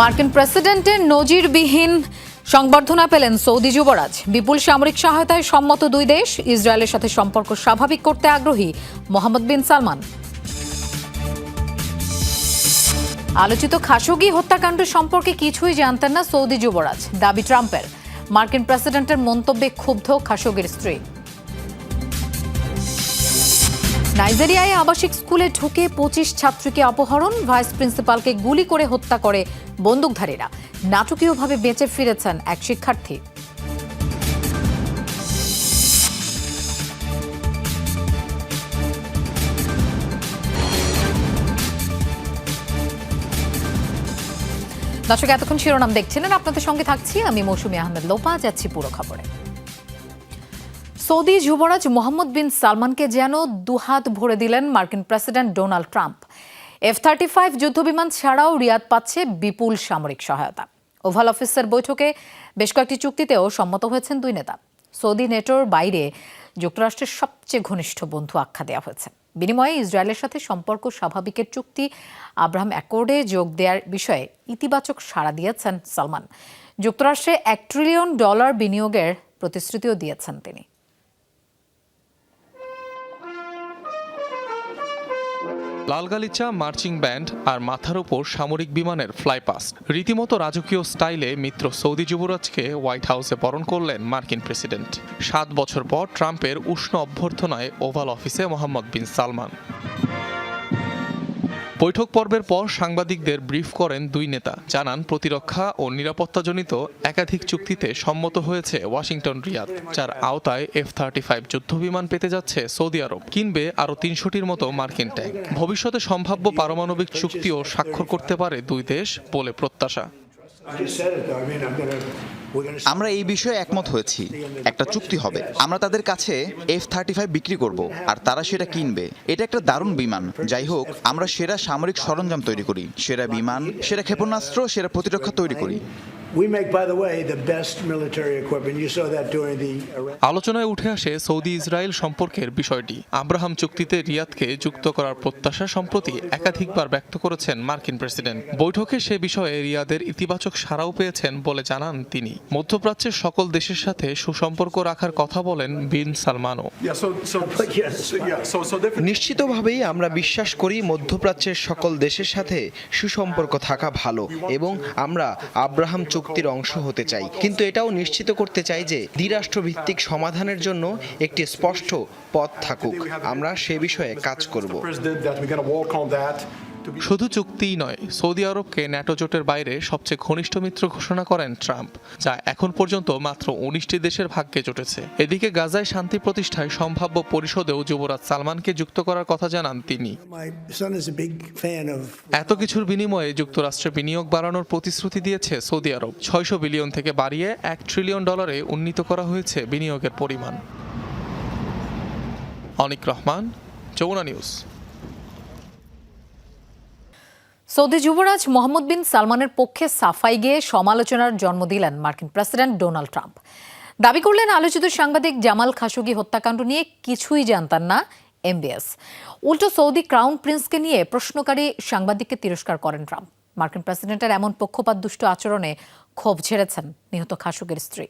মার্কিন প্রেসিডেন্টের নজিরবিহীন সংবর্ধনা পেলেন সৌদি যুবরাজ। বিপুল সামরিক সহায়তায় সম্মত দুই দেশ ইসরায়েলের সাথে সম্পর্ক স্বাভাবিক করতে আগ্রহী মোহাম্মদ বিন সালমান। আলোচিত খাশোগি হত্যাকাণ্ড সম্পর্কে কিছুই জানতেন না সৌদি যুবরাজ, দাবি ট্রাম্পের। মার্কিন প্রেসিডেন্টের মন্তব্যে ক্ষুব্ধ খাশোগির স্ত্রী। নাইজেরিয়ায় আবাসিক স্কুলে ঢুকে পঁচিশ ছাত্রীকে অপহরণ, ভাইস প্রিন্সিপালকে গুলি করে হত্যা করে বন্দুকধারীরা নাটকীয়ভাবে বেঁচে ফিরেছেন এক শিক্ষার্থী। দর্শক, এতক্ষণ শিরোনাম দেখছিলেন। আপনাদের সঙ্গে থাকছি আমি মৌসুমী আহমেদ লোপা, যাচ্ছি পুরো খবরে। সৌদি যুবরাজ মোহাম্মদ বিন সালমানকে যেন দুহাত ভরে দিলেন মার্কিন president Donald Trump. F thirty five যুদ্ধবিমান ছাড়াও রিয়াদ পাচ্ছে বিপুল সামরিক সহায়তা। ওভাল অফিসের বৈঠকে বেশ কয়েকটি চুক্তিতেও সম্মত হয়েছেন দুই নেতা। সৌদি নেটোর বাইরে যুক্তরাষ্ট্রের সবচেয়ে ঘনিষ্ঠ বন্ধু আখ্যা দেওয়া হয়েছে। বিনিময়ে ইসরায়েলের সাথে সম্পর্ক স্বাভাবিকের চুক্তি আব্রাহাম অ্যাকর্ডে যোগ দেওয়ার বিষয়ে ইতিবাচক সাড়া দিয়েছেন সালমান। যুক্তরাষ্ট্রে এক ট্রিলিয়ন ডলার বিনিয়োগের প্রতিশ্রুতিও দিয়েছেন তিনি। লাল গালিচা মার্চিং ব্যান্ড আর মাথার উপর সামরিক বিমানের ফ্লাইপাস রীতিমতো রাজকীয় স্টাইলে মিত্র সৌদি যুবরাজকে হোয়াইট হাউসে বরণ করলেন মার্কিন প্রেসিডেন্ট। সাত বছর পর ট্রাম্পের উষ্ণ অভ্যর্থনায় ওভাল অফিসে মোহাম্মদ বিন সালমান। বৈঠক পর্বের পর সাংবাদিকদের ব্রিফ করেন দুই নেতা। জানান, প্রতিরক্ষা ও নিরাপত্তাজনিত একাধিক চুক্তিতে সম্মত হয়েছে ওয়াশিংটন, রিয়াদ, যার আওতায় এফ থার্টি ফাইভ যুদ্ধবিমান পেতে যাচ্ছে সৌদি আরব। কিনবে আরও তিনশোটির মতো মার্কিন ট্যাঙ্ক। ভবিষ্যতে সম্ভাব্য পারমাণবিক চুক্তিও স্বাক্ষর করতে পারে দুই দেশ বলে প্রত্যাশা। আমরা এই বিষয়ে একমত হয়েছি। একটা চুক্তি হবে। আমরা তাদের কাছে এফ থার্টি ফাইভ বিক্রি করব আর তারা সেটা কিনবে। এটা একটা দারুণ বিমান। যাই হোক আমরা সেরা সামরিক সরঞ্জাম তৈরি করি। সেরা বিমান সেরা ক্ষেপণাস্ত্র সেরা প্রতিরক্ষা তৈরি করি. আলোচনায় উঠে আসে সৌদি ইসরায়েল সম্পর্কের বিষয়টি। আব্রাহাম চুক্তিতে রিয়াদকে যুক্ত করার প্রত্যাশা সম্প্রতি একাধিকবার ব্যক্ত করেছেন মার্কিন প্রেসিডেন্ট। বৈঠকে সে বিষয়ে রিয়াদের ইতিবাচক সাড়াও পেয়েছেন বলে জানান তিনি। মধ্যপ্রাচ্যের সকল দেশের সাথে সুসম্পর্ক রাখার কথা বলেন বিন সালমানও. নিশ্চিতভাবেই আমরা বিশ্বাস করি মধ্যপ্রাচ্যের সকল দেশের সাথে সুসম্পর্ক থাকা ভালো এবং আমরা আব্রাহাম চুক্তির অংশ হতে চাই। কিন্তু এটাও নিশ্চিত করতে চাই যে দ্বিরাষ্ট্রভিত্তিক সমাধানের জন্য একটি স্পষ্ট পথ থাকুক। আমরা সে বিষয়ে কাজ করব। শুধু চুক্তিই নয় সৌদি আরবকে ন্যাটো জোটের বাইরে সবচেয়ে ঘনিষ্ঠ মিত্র ঘোষণা করেন ট্রাম্প যা এখন পর্যন্ত মাত্র উনিশটি দেশের ভাগ্যে জুটেছে। এদিকে গাজায় শান্তি প্রতিষ্ঠায় সম্ভাব্য পরিষদেও যুবরাজ সালমানকে যুক্ত করার কথা জানান তিনি. এত কিছুর বিনিময়ে যুক্তরাষ্ট্রে বিনিয়োগ বাড়ানোর প্রতিশ্রুতি দিয়েছে সৌদি আরব। ছয়শো বিলিয়ন থেকে বাড়িয়ে এক ট্রিলিয়ন ডলারে উন্নীত করা হয়েছে বিনিয়োগের পরিমাণ। অনিক রহমান যমুনা নিউজ। সৌদি যুবরাজ মোহাম্মদ বিন সালমানের পক্ষে সাফাই গিয়ে সমালোচনার জন্ম দিলেন মার্কিন প্রেসিডেন্ট ডোনাল্ড ট্রাম্প। দাবি করলেন আলোচিত সাংবাদিক জামাল খাশোগি হত্যাকাণ্ড নিয়ে কিছুই জানতেন না এমবিএস। উল্টো সৌদি ক্রাউন প্রিন্সকে নিয়ে প্রশ্নকারী সাংবাদিককে তিরস্কার করেন ট্রাম্প। মার্কিন প্রেসিডেন্টের এমন পক্ষপাত দুষ্ট আচরণে ক্ষোভ ঝেড়েছেন নিহত খাশোগির স্ত্রী।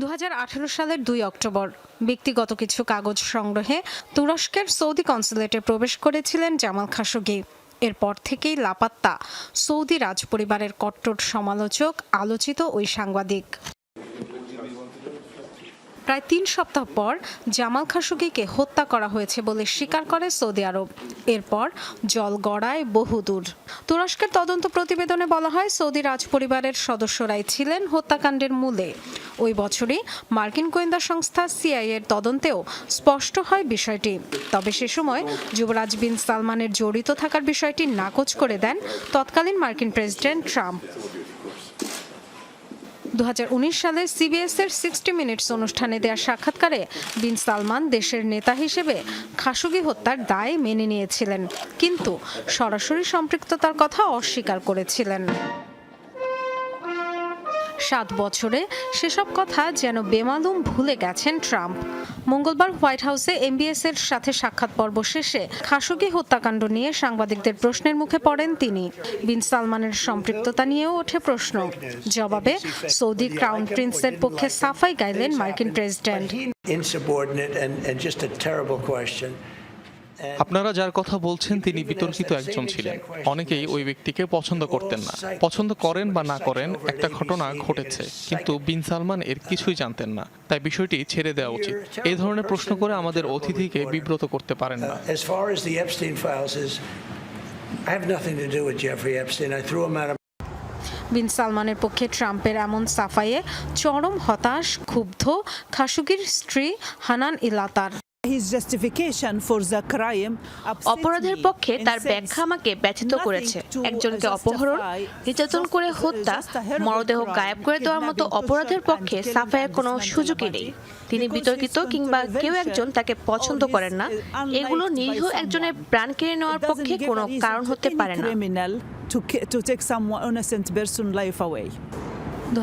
দু হাজার আঠারো সালের দুই অক্টোবর। ব্যক্তিগত কিছু কাগজ সংগ্রহে তুরস্কের সৌদি কনসুলেটে প্রবেশ করেছিলেন জামাল খাশোগি। এরপর থেকেই লাপাত্তা সৌদি রাজপরিবারের কট্টর সমালোচক, আলোচিত ওই সাংবাদিক। প্রায় তিন সপ্তাহ পর জামাল খাশোগিকে হত্যা করা হয়েছে বলে স্বীকার করে সৌদি আরব। এরপর জল গড়ায় বহুদূর। তুরস্কের তদন্ত প্রতিবেদনে বলা হয়, সৌদি রাজ পরিবারের সদস্যরাই ছিলেন হত্যাকাণ্ডের মূলে। ওই বছরই মার্কিন গোয়েন্দা সংস্থা সিআই এর তদন্তেও স্পষ্ট হয় বিষয়টি। তবে সে সময় যুবরাজ বিন সালমানের জড়িত থাকার বিষয়টি নাকচ করে দেন তৎকালীন মার্কিন প্রেসিডেন্ট ট্রাম্প। দু হাজার উনিশ সালে সিবিএস এর সিক্সটি মিনিটস অনুষ্ঠানে দেয়া সাক্ষাৎকারে বিন সালমান দেশের নেতা হিসেবে খাসুগি হত্যার দায় মেনে নিয়েছিলেন। কিন্তু সরাসরি সম্পৃক্ততার কথা অস্বীকার করেছিলেন। সাত বছরে। সেসব কথা যেন বেমালুম ভুলে গেছেন ট্রাম্প। মঙ্গলবার হোয়াইট হাউসে এমবিএস এর সাথে সাক্ষাৎ পর্ব শেষে খাশোগি হত্যাকাণ্ড নিয়ে সাংবাদিকদের প্রশ্নের মুখে পড়েন তিনি। বিন সালমানের সম্পৃক্ততা নিয়েও ওঠে প্রশ্ন। জবাবে, সৌদি ক্রাউন প্রিন্সের পক্ষে সাফাই গাইলেন মার্কিন প্রেসিডেন্ট। আপনারা যার কথা বলছেন তিনি বিতর্কিত একজন ছিলেন। অনেকেই ওই ব্যক্তিকে পছন্দ করতেন না। পছন্দ করেন বা না করেন একটা ঘটনা ঘটেছে। কিন্তু বিন সালমান এর কিছুই জানতেন না। তাই বিষয়টি ছেড়ে দেওয়া উচিত। এই ধরনের প্রশ্ন করে আমাদের অতিথিকে বিব্রত করতে পারেন না। বিন সালমানের পক্ষে ট্রাম্পের এমন সাফাইয়ে চরম হতাশ ক্ষুব্ধ খাশুগির স্ত্রী হানান ইলাতার। অপরাধের পক্ষে তার ব্যাখ্যা আমাকে ব্যথিত করেছে। একজনকে অপহরণ নির্যাতন করে হত্যা মরদেহ গায়েব করে দেওয়ার মতো অপরাধের পক্ষে সাফায়ের কোনো সুযোগই নেই। তিনি বিতর্কিত কিংবা কেউ একজন তাকে পছন্দ করেন না। এগুলো নিরীহ একজনের প্রাণ কেড়ে নেওয়ার পক্ষে কোনো কারণ হতে পারে না। To, to take someone innocent person life away. দু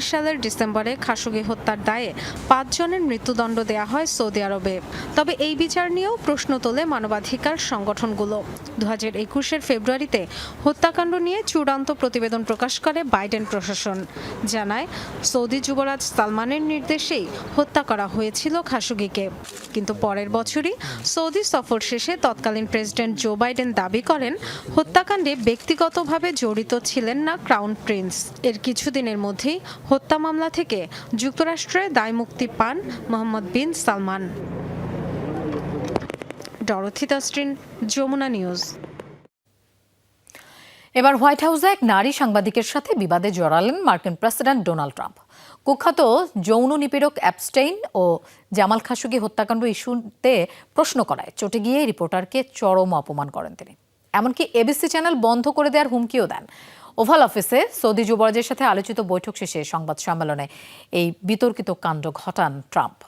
সালের ডিসেম্বরে খাশোগি হত্যার দায়ে পাঁচজনের মৃত্যুদণ্ড দেয়া হয় সৌদি আরবে। তবে এই বিচার নিয়েও প্রশ্ন তোলে মানবাধিকার সংগঠনগুলো। দু হাজার একুশের ফেব্রুয়ারিতে হত্যাকাণ্ড নিয়ে চূড়ান্ত প্রতিবেদন প্রকাশ করে বাইডেন প্রশাসন। জানায়, সৌদি যুবরাজ সালমানের নির্দেশেই হত্যা করা হয়েছিল খাশোগিকে। কিন্তু পরের বছরই সৌদি সফর শেষে তৎকালীন প্রেসিডেন্ট জো বাইডেন দাবি করেন, হত্যাকাণ্ডে ব্যক্তিগতভাবে জড়িত ছিলেন না ক্রাউন প্রিন্স। এর কিছুদিনের মধ্যেই হত্যা মামলা থেকে যুক্তরাষ্ট্রে দায়মুক্তি পান Mohammed bin Salman. Jamuna news. এবার হোয়াইট হাউসে এক নারী সাংবাদিকের সাথে বিবাদে জড়ালেন মার্কিন প্রেসিডেন্ট ডোনাল্ড ট্রাম্প। কুখ্যাত যৌন নিপীড়ক অ্যাপস্টেইন ও জামাল খাশোগি হত্যাকাণ্ড ইস্যুতে প্রশ্ন করায়। চটে গিয়ে রিপোর্টারকে চরম অপমান করেন তিনি। এমনকি এবিসি চ্যানেল বন্ধ করে দেওয়ার হুমকিও দেন। ওভাল অফিসে সৌদি যুবরাজের সাথে আলোচিত বৈঠক শেষে সংবাদ সম্মেলনে এই বিতর্কিত কাণ্ড ঘটান ট্রাম্প.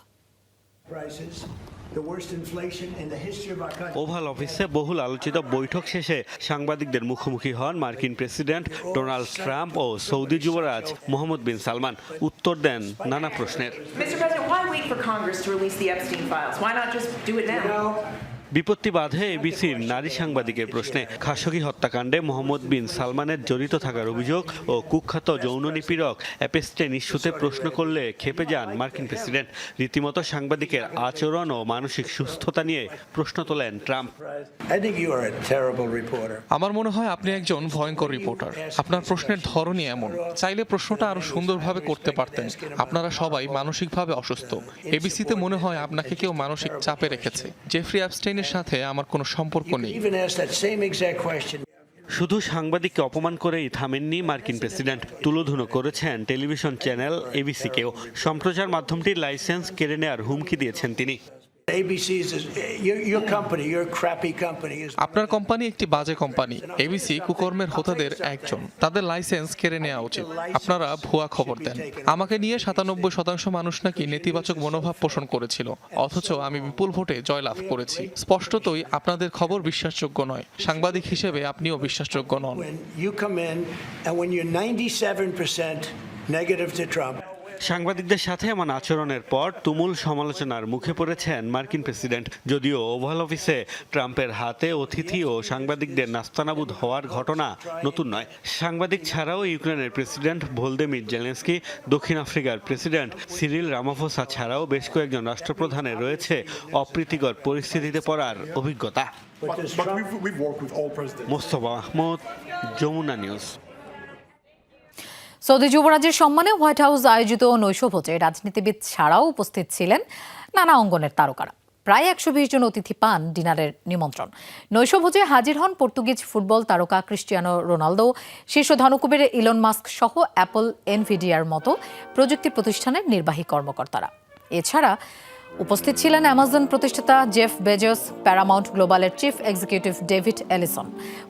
ওভাল অফিসে বহুল আলোচিত বৈঠক শেষে সাংবাদিকদের মুখোমুখি হন মার্কিন প্রেসিডেন্ট ডোনাল্ড ট্রাম্প ও সৌদি যুবরাজ মোহাম্মদ বিন সালমান। উত্তর দেন নানা প্রশ্নের। বিপত্তি বাধে এবিসির নারী সাংবাদিকের প্রশ্নে। খাশোগি হত্যাকাণ্ডে মোহাম্মদ বিন সালমানের জড়িত থাকার অভিযোগ ও কুখ্যাত যৌন নিপীড়ক অ্যাপেস্টেন ইস্যুতে প্রশ্ন করলে খেপে যান মার্কিন প্রেসিডেন্ট। রীতিমতো সাংবাদিকের আচরণ ও মানসিক সুস্থতা নিয়ে প্রশ্ন তোলেন ট্রাম্প. আমার মনে হয় আপনি একজন ভয়ঙ্কর রিপোর্টার। আপনার প্রশ্নের ধরনই এমন। চাইলে প্রশ্নটা আরও সুন্দরভাবে করতে পারতেন। আপনারা সবাই মানসিকভাবে অসুস্থ। এবিসিতে মনে হয় আপনাকে কেউ মানসিক চাপে রেখেছে। জেফ্রি অ্যাপস্টেইনের সাথে আমার কোনো সম্পর্ক নেই. শুধু সাংবাদিককে অপমান করেই থামেননি মার্কিন প্রেসিডেন্ট। তুলোধুনো করেছেন টেলিভিশন চ্যানেল এবিসিকেও। সম্প্রচার মাধ্যমটির লাইসেন্স কেড়ে নেওয়ার হুমকি দিয়েছেন তিনি। আপনার কোম্পানি একটি বাজে কোম্পানি। এবিসি কুকর্মের হোতাদের একজন। তাদের লাইসেন্স কেড়ে নেওয়া উচিত। আপনারা ভুয়া খবর দেন। আমাকে নিয়ে সাতানব্বই শতাংশ মানুষ নাকি নেতিবাচক মনোভাব পোষণ করেছিল। অথচ আমি বিপুল ভোটে জয়লাভ করেছি। স্পষ্টতই আপনাদের খবর বিশ্বাসযোগ্য নয়। সাংবাদিক হিসেবে আপনিও বিশ্বাসযোগ্য নন। When you come in and when you're 97% negative to Trump, সাংবাদিকদের সাথে এমন আচরণের পর তুমুল সমালোচনার মুখে পড়েছেন মার্কিন প্রেসিডেন্ট। যদিও ওভাল অফিসে ট্রাম্পের হাতে অতিথি ও সাংবাদিকদের নাস্তানাবুদ হওয়ার ঘটনা নতুন নয়। সাংবাদিক ছাড়াও ইউক্রেনের প্রেসিডেন্ট ভোলদেমির জেলেন্সকি দক্ষিণ আফ্রিকার প্রেসিডেন্ট সিরিল রামাফোসা ছাড়াও বেশ কয়েকজন রাষ্ট্রপ্রধানের রয়েছে অপ্রীতিকর পরিস্থিতিতে পড়ার অভিজ্ঞতা. মোস্তফা মাহমুদ যমুনা নিউজ। সৌদি যুবরাজের সম্মানে হোয়াইট হাউস আয়োজিত নৈশভোজে রাজনীতিবিদ ছাড়াও উপস্থিত ছিলেন নানা অঙ্গনের তারকারা। প্রায় একশো বিশ জন অতিথি পান ডিনারের নিমন্ত্রণ। নৈশভোজে হাজির হন পর্তুগিজ ফুটবল তারকা ক্রিস্টিয়ানো রোনালদো, শীর্ষ ধনকুবের ইলন মাস্ক সহ অ্যাপল এনভিডিয়ার মতো প্রযুক্তি প্রতিষ্ঠানের নির্বাহী কর্মকর্তারা। এছাড়া উপস্থিত ছিলেন অ্যামাজন প্রতিষ্ঠাতা Jeff Bezos Paramount গ্লোবালের chief executive David Ellison.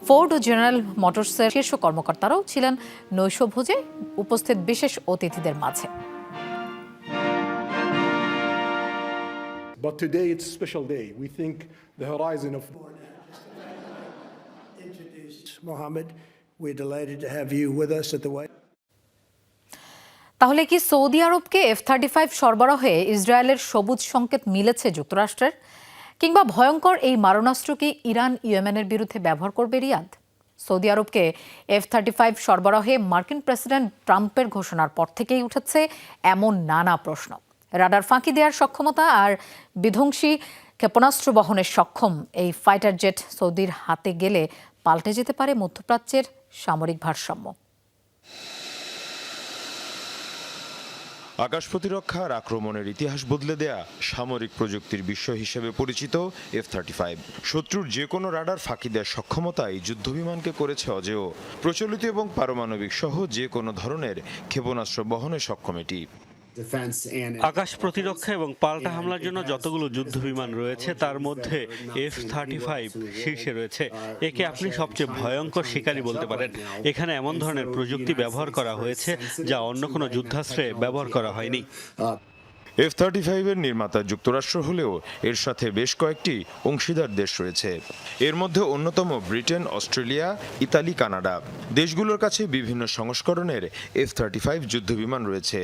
Ford ও জেনারেল মোটরসের শীর্ষ কর্মকর্তারাও ছিলেন নৈশভোজে উপস্থিত বিশেষ অতিথিদের মাঝে। But today it's a special day. We think the horizon of Mohammed, we're delighted to have you with us at the White তাহলে কি সৌদি আরবকে এফ থার্টি ফাইভ সরবরাহে ইসরায়েলের সবুজ সংকেত মিলেছে যুক্তরাষ্ট্রের? কিংবা ভয়ঙ্কর এই মারণাস্ত্র কি ইরান ইয়েমেনের বিরুদ্ধে ব্যবহার করবে রিয়াদ? সৌদি আরবকে এফ থার্টি ফাইভ সরবরাহে মার্কিন প্রেসিডেন্ট ট্রাম্পের ঘোষণার পর থেকেই উঠেছে এমন নানা প্রশ্ন। রাডার ফাঁকি দেওয়ার সক্ষমতা আর বিধ্বংসী ক্ষেপণাস্ত্র বহনের সক্ষম এই ফাইটার জেট সৌদির হাতে গেলে পাল্টে যেতে পারে মধ্যপ্রাচ্যের সামরিক ভারসাম্য। আকাশ প্রতিরক্ষার আক্রমণের ইতিহাস বদলে দেয়া সামরিক প্রযুক্তির বিশ্ব হিসেবে পরিচিত এফ থার্টি ফাইভ শত্রুর যে কোনো রাডার ফাঁকি দেওয়ার সক্ষমতাই যুদ্ধবিমানকে করেছে অজেয়। প্রচলিত এবং পারমাণবিক সহ যে কোনো ধরনের ক্ষেপণাস্ত্র বহনে সক্ষম এটি। আকাশ প্রতিরক্ষা এবং পাল্টা হামলার জন্য যতগুলো যুদ্ধ বিমান রয়েছে তার মধ্যে এফ থার্টি ফাইভ শীর্ষে রয়েছে। একে আপনি সবচেয়ে ভয়ঙ্কর শিকারী বলতে পারেন। এখানে এমন ধরনের প্রযুক্তি ব্যবহার করা হয়েছে যা অন্য কোনো যুদ্ধাস্ত্রে ব্যবহার করা হয়নি। এফ থার্টি ফাইভের নির্মাতা যুক্তরাষ্ট্র হলেও এর সাথে বেশ কয়েকটি অংশীদার দেশ রয়েছে। এর মধ্যে অন্যতম ব্রিটেন, অস্ট্রেলিয়া, ইতালি, কানাডা। দেশগুলোর কাছে বিভিন্ন সংস্করণের এফ থার্টি ফাইভ যুদ্ধবিমান রয়েছে।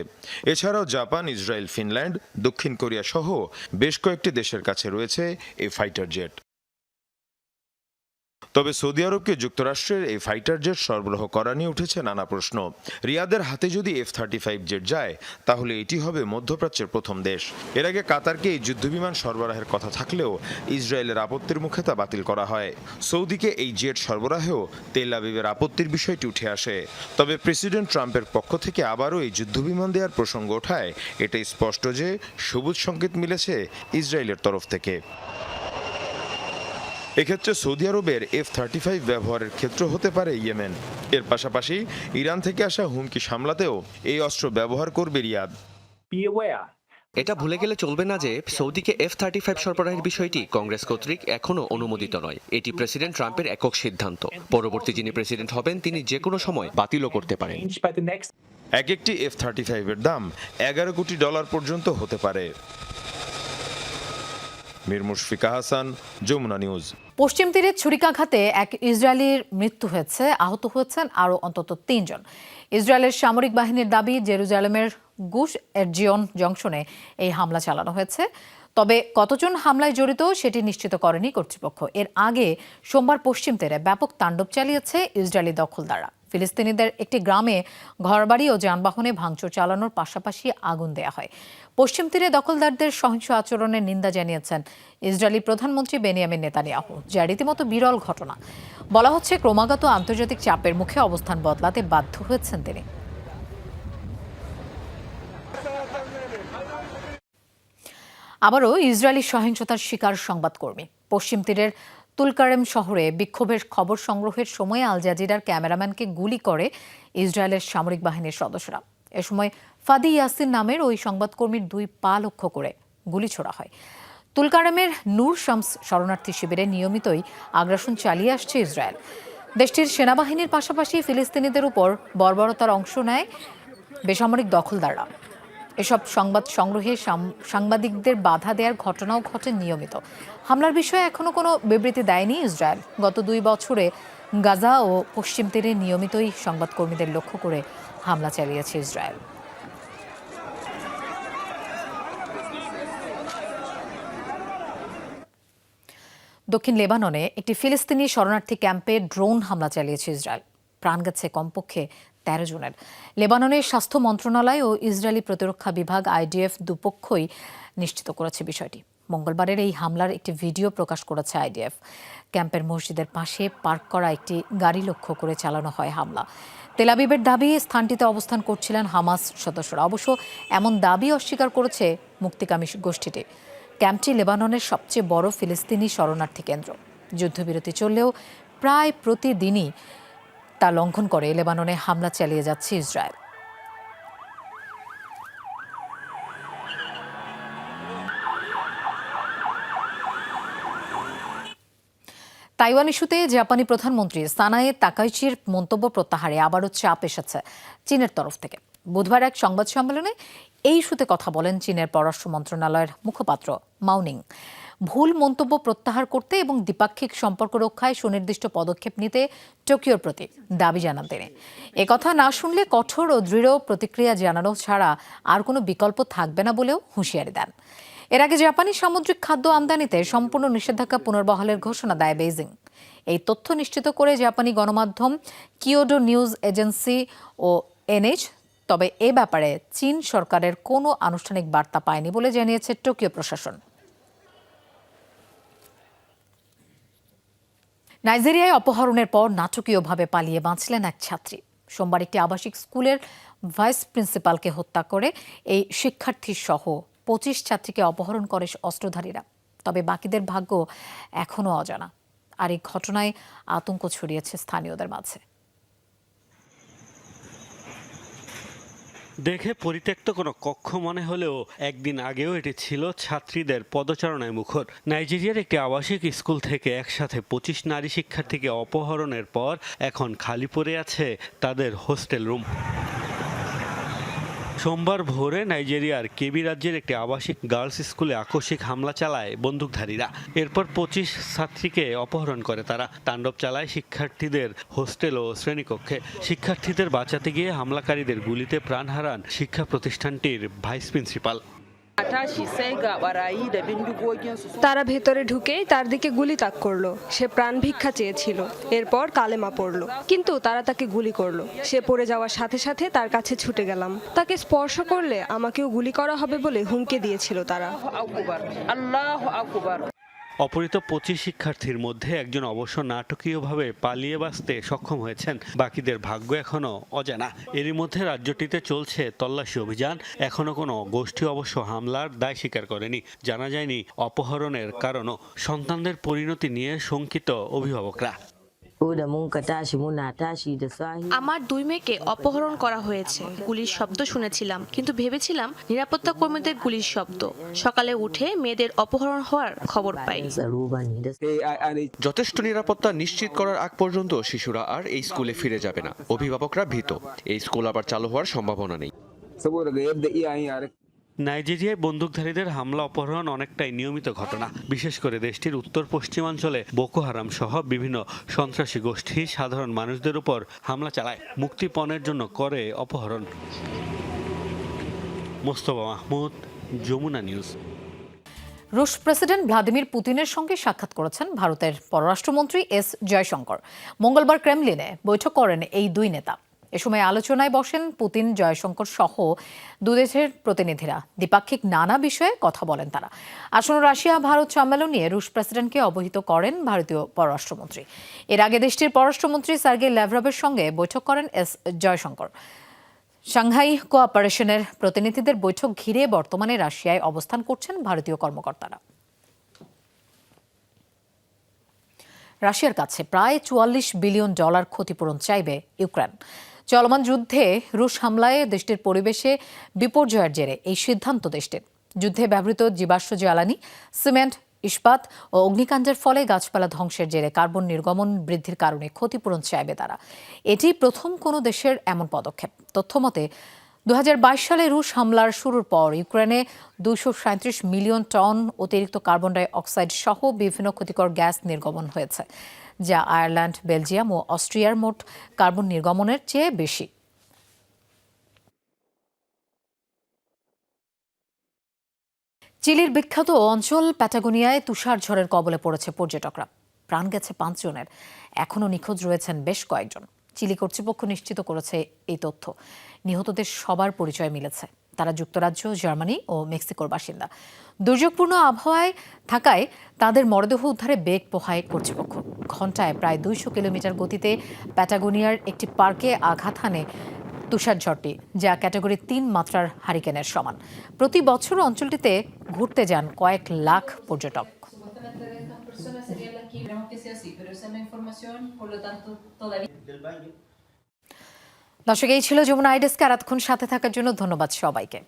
এছাড়াও জাপান, ইসরায়েল, ফিনল্যান্ড, দক্ষিণ কোরিয়া সহ বেশ কয়েকটি দেশের কাছে রয়েছে এ ফাইটার জেট তবে সৌদি আরবকে যুক্তরাষ্ট্রের এই ফাইটার জেট সরবরাহ করা নিয়ে উঠেছে নানা প্রশ্ন। রিয়াদের হাতে যদি এফ থার্টি ফাইভ জেট যায়, তাহলে এটি হবে মধ্যপ্রাচ্যের প্রথম দেশ। এর আগে কাতারকে এই যুদ্ধবিমান সরবরাহের কথা থাকলেও ইসরায়েলের আপত্তির মুখে তা বাতিল করা হয়। সৌদিকে এই জেট সরবরাহেও তেল আবিবের আপত্তির বিষয়টি উঠে আসে। তবে প্রেসিডেন্ট ট্রাম্পের পক্ষ থেকে আবারও এই যুদ্ধবিমান দেওয়ার প্রসঙ্গ ওঠায়। এটাই স্পষ্ট যে সবুজ সংকেত মিলেছে ইসরায়েলের তরফ থেকে। এক্ষেত্রে সৌদি আরবের এফ থার্টি ফাইভ ব্যবহারের ক্ষেত্র হতে পারে ইয়েমেন। এর পাশাপাশি ইরান থেকে আসা হুমকি সামলাতেও এই অস্ত্র ব্যবহার করবে রিয়াদ। এটা ভুলে গেলে চলবে না যে সৌদিকে এফ থার্টি ফাইভ সরবরাহের বিষয়টি কংগ্রেস কর্তৃক এখনও অনুমোদিত নয়। এটি প্রেসিডেন্ট ট্রাম্পের একক সিদ্ধান্ত। পরবর্তী যিনি প্রেসিডেন্ট হবেন তিনি যে কোনো সময় বাতিলও করতে পারেন। এক একটি এফ থার্টি ফাইভের দাম এগারো কোটি ডলার পর্যন্ত হতে পারে। মীর মুশফিকা হাসান যমুনা নিউজ। পশ্চিম তীরে ছুরিকাঘাতে এক ইসরায়েলির মৃত্যু হয়েছে, আহত হয়েছেন আরও অন্তত তিনজন। ইসরায়েলের সামরিক বাহিনীর দাবি, জেরুজালেমের গুশ এরজিয়ন জংশনে এই হামলা চালানো হয়েছে। তবে কতজন হামলায় জড়িত সেটি নিশ্চিত করেনি কর্তৃপক্ষ। এর আগে সোমবার পশ্চিম তীরে ব্যাপক তাণ্ডব চালিয়েছে ইসরায়েলি দখলদাররা। ফিলিস্তিনিদের একটি গ্রামে ঘরবাড়ি ও যানবাহনে ভাঙচুর চালানোর পাশাপাশি আগুন দেয়া হয়। পশ্চিম তীরে দখলদারদের সহিংস আচরণের নিন্দা জানিয়েছেন ইসরায়েলি প্রধানমন্ত্রী বেনিয়ামিন নেতানিয়াহু, যা রীতিমতো বিরল ঘটনা। বলা হচ্ছে ক্রমাগত আন্তর্জাতিক চাপের মুখে অবস্থান বদলাতে বাধ্য হয়েছেন তিনি। আবারও ইসরায়েলি সহিংসতার শিকার সংবাদকর্মী। পশ্চিম তীরের তুলকারেম শহরে বিক্ষোভের খবর সংগ্রহের সময় আল জাজিরার ক্যামেরাম্যানকে গুলি করে ইসরায়েলের সামরিক বাহিনীর সদস্যরা। এ সময় ফাদি ইয়াসিন নামের ওই সংবাদকর্মীর দুই পা লক্ষ্য করে গুলি ছোড়া হয়। তুলকারেমের নূর শামস শরণার্থী শিবিরে নিয়মিতই আগ্রাসন চালিয়ে আসছে ইসরায়েল। দেশটির সেনাবাহিনীর পাশাপাশি ফিলিস্তিনিদের উপর বর্বরতার অংশ নেয় বেসামরিক দখলদাররা। এসব সংবাদ সংগ্রহে সাংবাদিকদের বাধা দেওয়ার ঘটনাও ঘটে নিয়মিত। হামলার বিষয়ে এখনও কোনো বিবৃতি দেয়নি ইসরায়েল। গত দুই বছরে গাজা ও পশ্চিম তীরে নিয়মিতই সংবাদকর্মীদের লক্ষ্য করে হামলা চালিয়েছে ইসরায়েল। দক্ষিণ লেবাননে একটি ফিলিস্তিনি শরণার্থী ক্যাম্পে ড্রোন হামলা চালিয়েছে ইসরায়েল। প্রাণ গেছে কমপক্ষে তেরো জনের। লেবাননের স্বাস্থ্য মন্ত্রণালয় ও ইসরায়েলি প্রতিরক্ষা বিভাগ আইডিএফ দুপক্ষই নিশ্চিত করেছে বিষয়টি। মঙ্গলবারের এই হামলার একটি ভিডিও প্রকাশ করেছে আইডিএফ। ক্যাম্পের মসজিদের পাশে পার্ক করা একটি গাড়ি লক্ষ্য করে চালানো হয় হামলা। তেলাবিবের দাবি, স্থানটিতে অবস্থান করছিলেন হামাস সদস্যরা। অবশ্য এমন দাবি অস্বীকার করেছে মুক্তিকামী গোষ্ঠীটি। ক্যাম্পটি লেবাননের সবচেয়ে বড় ফিলিস্তিনি শরণার্থী কেন্দ্র। যুদ্ধবিরতি চললেও প্রায় প্রতিদিনই তা লঙ্ঘন করে। লেবাননে হামলা চালিয়ে যাচ্ছে ইসরায়েল। তাইওয়ান ইস্যুতে জাপানি প্রধানমন্ত্রী সানায়ে তাকাইচির মন্তব্য প্রত্যাহারে আবারও চাপ এসেছে চীনের তরফ থেকে। বুধবার এক সংবাদ সম্মেলনে এই ইস্যুতে কথা বলেন চীনের পররাষ্ট্র মন্ত্রণালয়ের মুখপাত্র মাউনিং ভুল মন্তব্য প্রত্যাহার করতে এবং দ্বিপাক্ষিক সম্পর্ক রক্ষায় সুনির্দিষ্ট পদক্ষেপ নিতে টোকিওর প্রতি দাবি জানান তিনি। একথা না শুনলে কঠোর ও দৃঢ় প্রতিক্রিয়া জানানো ছাড়া আর কোনো বিকল্প থাকবে না বলেও হুঁশিয়ারি দেন। এর আগে জাপানি সামুদ্রিক খাদ্য আমদানিতে সম্পূর্ণ নিষেধাজ্ঞা পুনর্বহালের ঘোষণা দেয় বেইজিং। এই তথ্য নিশ্চিত করে জাপানি গণমাধ্যম কিওডো নিউজ এজেন্সি ও এনএইচ, তবে এ ব্যাপারে চীন সরকারের কোনো আনুষ্ঠানিক বার্তা পায়নি বলে জানিয়েছে টোকিও প্রশাসন। নাইজেরিয়ায় অপহরণের পর নাটকীয়ভাবে পালিয়ে বাঁচলেন এক ছাত্রী। সোমবার একটি আবাসিক স্কুলের ভাইস প্রিন্সিপালকে হত্যা করে এই শিক্ষার্থী সহ পঁচিশ ছাত্রীকে অপহরণ করে অস্ত্রধারীরা। তবে বাকিদের ভাগ্য এখনও অজানা। আর এই ঘটনায় আতঙ্ক ছড়িয়েছে স্থানীয়দের মাঝে। দেখে পরিত্যক্ত কোনো কক্ষ মনে হলেও একদিন আগেও এটি ছিল ছাত্রীদের পদচারণায় মুখর। নাইজেরিয়ার একটি আবাসিক স্কুল থেকে একসাথে পঁচিশ নারী শিক্ষার্থীকে অপহরণের পর এখন খালি পড়ে আছে তাদের হোস্টেল রুম। সোমবার ভোরে নাইজেরিয়ার কেবি রাজ্যের একটি আবাসিক গার্লস স্কুলে আকস্মিক হামলা চালায় বন্দুকধারীরা। এরপর পঁচিশ ছাত্রীকে অপহরণ করে তারা। তাণ্ডব চালায় শিক্ষার্থীদের হোস্টেল ও শ্রেণীকক্ষে। শিক্ষার্থীদের বাঁচাতে গিয়ে হামলাকারীদের গুলিতে প্রাণ হারান শিক্ষা প্রতিষ্ঠানটির ভাইস প্রিন্সিপাল। তারা ভেতরে ঢুকে তার দিকে গুলি তাক করল। সে প্রাণ ভিক্ষা চেয়েছিল। এরপর কালেমা পড়ল। কিন্তু তারা তাকে গুলি করল। সে পড়ে যাওয়ার সাথে সাথে তার কাছে ছুটে গেলাম। তাকে স্পর্শ করলে আমাকেও গুলি করা হবে বলে হুমকে দিয়েছিল তারা। অপহৃত পঁচিশ শিক্ষার্থীর মধ্যে একজন অবশ্য নাটকীয়ভাবে পালিয়ে বাঁচতে সক্ষম হয়েছেন। বাকিদের ভাগ্য এখনও অজানা। এরই মধ্যে রাজ্যটিতে চলছে তল্লাশি অভিযান। এখনও কোনো গোষ্ঠী অবশ্য হামলার দায় স্বীকার করেনি। জানা যায়নি অপহরণের কারণও। সন্তানদের পরিণতি নিয়ে শঙ্কিত অভিভাবকরা। আমার দুই মেয়েকে অপহরণ করা হয়েছে। গুলির শব্দ শুনেছিলাম কিন্তু ভেবেছিলাম নিরাপত্তা কর্মীদের গুলির শব্দ। সকালে উঠে মেয়েদের অপহরণ হওয়ার খবর পাই। যথেষ্ট নিরাপত্তা নিশ্চিত করার আগ পর্যন্ত শিশুরা আর এই স্কুলে ফিরে যাবে না। অভিভাবকরা ভীত। এই স্কুল আবার চালু হওয়ার সম্ভাবনা নেই। নাইজেরিয়ায় বন্দুকধারীদের হামলা অপহরণ অনেকটাই নিয়মিত ঘটনা। বিশেষ করে দেশটির উত্তর পশ্চিমাঞ্চলে বোকো হারাম সহ বিভিন্ন সন্ত্রাসী গোষ্ঠী সাধারণ মানুষদের উপর হামলা চালায়। মুক্তিপণের জন্য করে অপহরণ। মোস্তফা মাহমুদ, যমুনা নিউজ। রুশ প্রেসিডেন্ট ভ্লাদিমির পুতিনের সঙ্গে সাক্ষাৎ করেছেন ভারতের পররাষ্ট্রমন্ত্রী এস জয়শঙ্কর। মঙ্গলবার ক্রেমলিনে বৈঠক করেন এই দুই নেতা। এ সময় আলোচনায় বসেন পুতিন, জয়শঙ্কর সহ দুদেশের প্রতিনিধিরা। দ্বিপাক্ষিক নানা বিষয়ে কথা বলেন তারা। আসন্ন রাশিয়া, ভারত সম্মেলন নিয়ে রুশ প্রেসিডেন্টকে অবহিত করেন ভারতীয় পররাষ্ট্রমন্ত্রী। এর আগে দেশটির পররাষ্ট্রমন্ত্রী সার্গেই ল্যাভরভের সঙ্গে বৈঠক করেন এস জয়শঙ্কর। সাংহাই কোঅপারেশনের প্রতিনিধিদের বৈঠক ঘিরে বর্তমানে রাশিয়ায় অবস্থান করছেন ভারতীয় কর্মকর্তারা। রাশিয়ার কাছে প্রায় চুয়াল্লিশ বিলিয়ন ডলার ক্ষতিপূরণ চাইবে ইউক্রেন। চলমান যুদ্ধে রুশ হামলায় দেশটির পরিবেশে বিপর্যয়ের জেরে এই সিদ্ধান্ত দেশটির। যুদ্ধে ব্যবহৃত জীবাশ্ম জ্বালানি, সিমেন্ট, ইস্পাত ও অগ্নিকাণ্ডের ফলে গাছপালা ধ্বংসের জেরে কার্বন নির্গমন বৃদ্ধির কারণে ক্ষতিপূরণ চাইবে তারা। এটি প্রথম কোনো দেশের এমন পদক্ষেপ। তথ্যমতে দু হাজার বাইশ সালে রুশ হামলার শুরুর পর ইউক্রেনে দুশো মিলিয়ন টন অতিরিক্ত কার্বন ডাই অক্সাইড সহ বিভিন্ন ক্ষতিকর গ্যাস নির্গমন হয়েছে, যা আয়ারল্যান্ড, বেলজিয়াম ও অস্ট্রিয়ার মোট কার্বন নির্গমনের চেয়ে বেশি। চিলির বিখ্যাত অঞ্চল প্যাটাগোনিয়ায় তুষার ঝড়ের কবলে পড়েছে পর্যটকরা। প্রাণ গেছে পাঁচজনের। এখনও নিখোঁজ রয়েছেন বেশ কয়েকজন। চিলি কর্তৃপক্ষ নিশ্চিত করেছে এই তথ্য। নিহতদের সবার পরিচয় মিলেছে। তারা যুক্তরাজ্য, জার্মানি ও মেক্সিকোর বাসিন্দা। দুর্যোগপূর্ণ আবহাওয়ায় থাকায় তাদের মরদেহ উদ্ধারে বেগ পোহায় কর্তৃপক্ষ। ঘন্টায় প্রায় দুইশো কিলোমিটার গতিতে প্যাটাগোনিয়ার একটি পার্কে আঘাত হানে তুষারঝড়টি যা ক্যাটাগরি তিন মাত্রার হারিকেনের সমান। প্রতি বছর অঞ্চলটিতে ঘুরতে যান কয়েক লাখ পর্যটক। দর্শক এই ছিল যমুনা আইডেস্কে আর এতক্ষণ সাথে থাকার জন্য ধন্যবাদ সবাইকে।